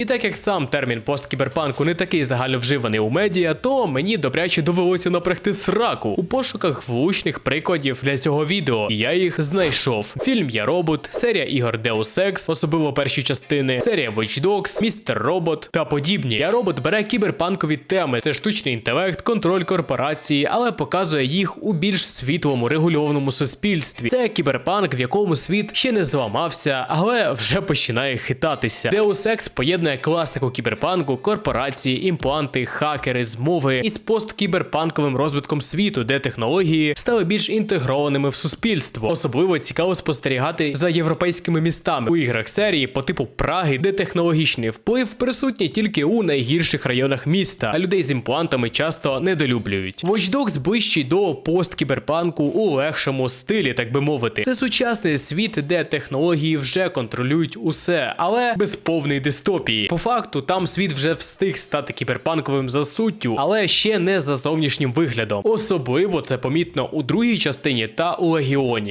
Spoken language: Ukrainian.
І так як сам термін посткіберпанку не такий загальновживаний у медіа, то мені добряче довелося напрягти сраку у пошуках влучних прикладів для цього відео. І я їх знайшов. Фільм Я робот, серія ігор Deus Ex, особливо перші частини, серія Watch Dogs, Містер Робот та подібні. Я робот бере кіберпанкові теми: це штучний інтелект, контроль корпорації, але показує їх у більш світлому регульованому суспільстві. Це кіберпанк, в якому світ ще не зламався, але вже починає хитатися. Deus Ex поєднує класику кіберпанку, корпорації, імпланти, хакери, змови із посткіберпанковим розвитком світу, де технології стали більш інтегрованими в суспільство. Особливо цікаво спостерігати за європейськими містами у іграх серії по типу Праги, де технологічний вплив присутній тільки у найгірших районах міста, а людей з імплантами часто недолюблюють. Watch Dogs ближчий до посткіберпанку у легшому стилі, так би мовити. Це сучасний світ, де технології вже контролюють усе, але без повної дистопії. По факту, там світ вже встиг стати кіберпанковим за суттю, але ще не за зовнішнім виглядом. Особливо це помітно у другій частині та у легіоні.